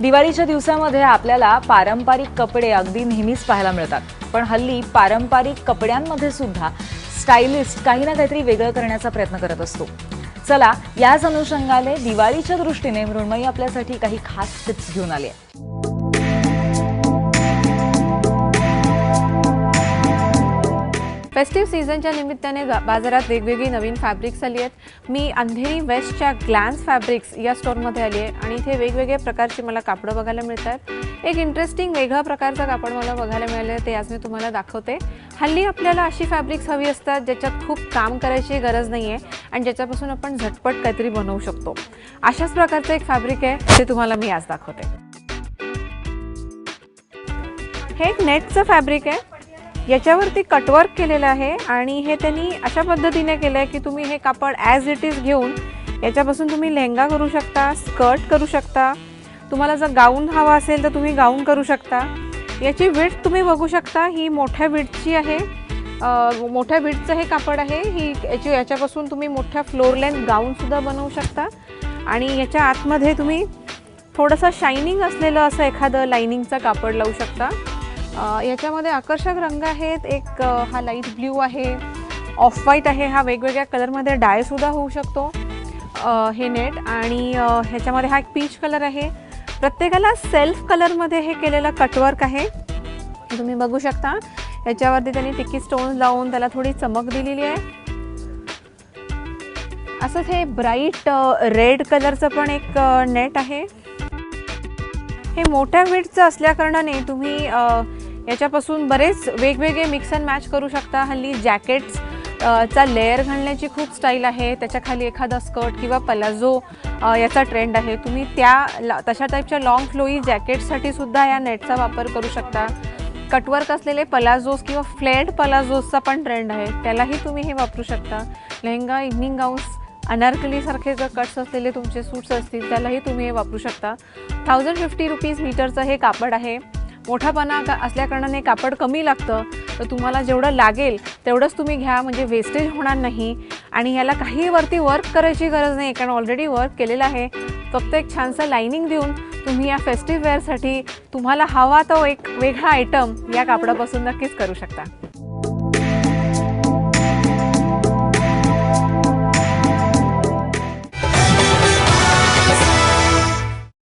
दिवाळीच्या दिवसामध्ये आपल्याला पारंपरिक कपडे अगदी नेहमीच पाहायला मिळतात. पण हल्ली पारंपरिक कपड्यांमध्ये सुद्धा स्टायलिस्ट काही ना काहीतरी वेगळं करण्याचा प्रयत्न करत असतो. चला याच अनुषंगाने दिवाळीच्या दृष्टीने मृण्मयी आपल्यासाठी काही खास टिप्स घेऊन आले. फेस्टिव्ह सीझनच्या निमित्ताने बाजारात वेगवेगळी नवीन फॅब्रिक्स आली आहेत. मी अंधेरी वेस्टच्या ग्लॅन्स फॅब्रिक्स या स्टोरमध्ये आली आहे आणि इथे वेगवेगळ्या प्रकारची मला कापडं बघायला मिळतात. एक इंटरेस्टिंग वेगळा प्रकारचं कापड मला बघायला मिळालं आहे ते आज मी तुम्हाला दाखवते. हल्ली आपल्याला अशी फॅब्रिक्स हवी असतात ज्याच्यात खूप काम करायची गरज नाही आहे आणि ज्याच्यापासून आपण झटपट काहीतरी बनवू शकतो. अशाच प्रकारचं एक फॅब्रिक आहे ते तुम्हाला मी आज दाखवते. हे एक नेटचं फॅब्रिक आहे. याच्यावरती कटवर्क केलेलं आहे आणि हे त्यांनी अशा पद्धतीने केलं आहे की तुम्ही हे कापड ॲज इट इज घेऊन याच्यापासून तुम्ही लेहंगा करू शकता स्कर्ट करू शकता. तुम्हाला जर गाऊन हवा असेल तर तुम्ही गाऊन करू शकता. याची विड्थ तुम्ही बघू शकता. ही मोठ्या विटची आहे. मोठ्या विटचं हे कापड आहे. ही याची याच्यापासून तुम्ही मोठ्या फ्लोर लेंथ गाऊनसुद्धा बनवू शकता. आणि याच्या आतमध्ये तुम्ही थोडंसं शायनिंग असलेलं असं एखादं लाइनिंगचं कापड लावू शकता. याच्यामध्ये आकर्षक रंग आहेत. एक हा लाइट ब्ल्यू आहे. ऑफ व्हाईट आहे. हा वेगवेगळ्या कलरमध्ये डायसुद्धा होऊ शकतो. हे नेट आणि ह्याच्यामध्ये हा एक पीच कलर आहे. प्रत्येकाला सेल्फ कलरमध्ये हे केलेलं कटवर्क आहे. तुम्ही बघू शकता. याच्यावरती त्यांनी टिकी स्टोन्स लावून त्याला थोडी चमक दिलेली आहे. असंच हे ब्राईट रेड कलरचं पण एक नेट आहे. हे मोठ्या विडचं असल्याकारणाने तुम्ही याच्यापासून बरेच वेगवेगळे मिक्स अँड मॅच करू शकता. हल्ली जॅकेट्स चा लेअर घालण्याची खूप स्टाईल आहे. त्याच्याखाली एखादा स्कर्ट किंवा पलाझो याचा ट्रेंड आहे. तुम्ही त्या ला- तशा टाईपच्या लॉंग फ्लोई जॅकेटसाठी सुद्धा या नेटचा वापर करू शकता. कटवर्क असलेले पलाझोस किंवा फ्लेड पलाझोसचा पण ट्रेंड आहे. त्यालाही तुम्ही हे वापरू शकता. लेहंगा इव्हनिंग गाऊन्स अनारकलीसारखे जर कट्स असलेले तुमचे सूट्स असतील त्यालाही तुम्ही हे वापरू शकता. थाउजंड फिफ्टी रुपीज मीटरचं हे कापड आहे. मोठापणा का असल्याकारणाने कापड कमी लागतं तर तुम्हाला जेवढं लागेल तेवढंच तुम्ही घ्या म्हणजे वेस्टेज होणार नाही. आणि याला काही वरती वर्क करायची गरज नाही कारण ऑलरेडी वर्क केलेलं आहे. फक्त एक छानसं लाइनिंग देऊन तुम्ही या फेस्टिव्ह वेअरसाठी तुम्हाला हवा तो एक वेगळा आयटम या कापडापासून नक्कीच करू शकता.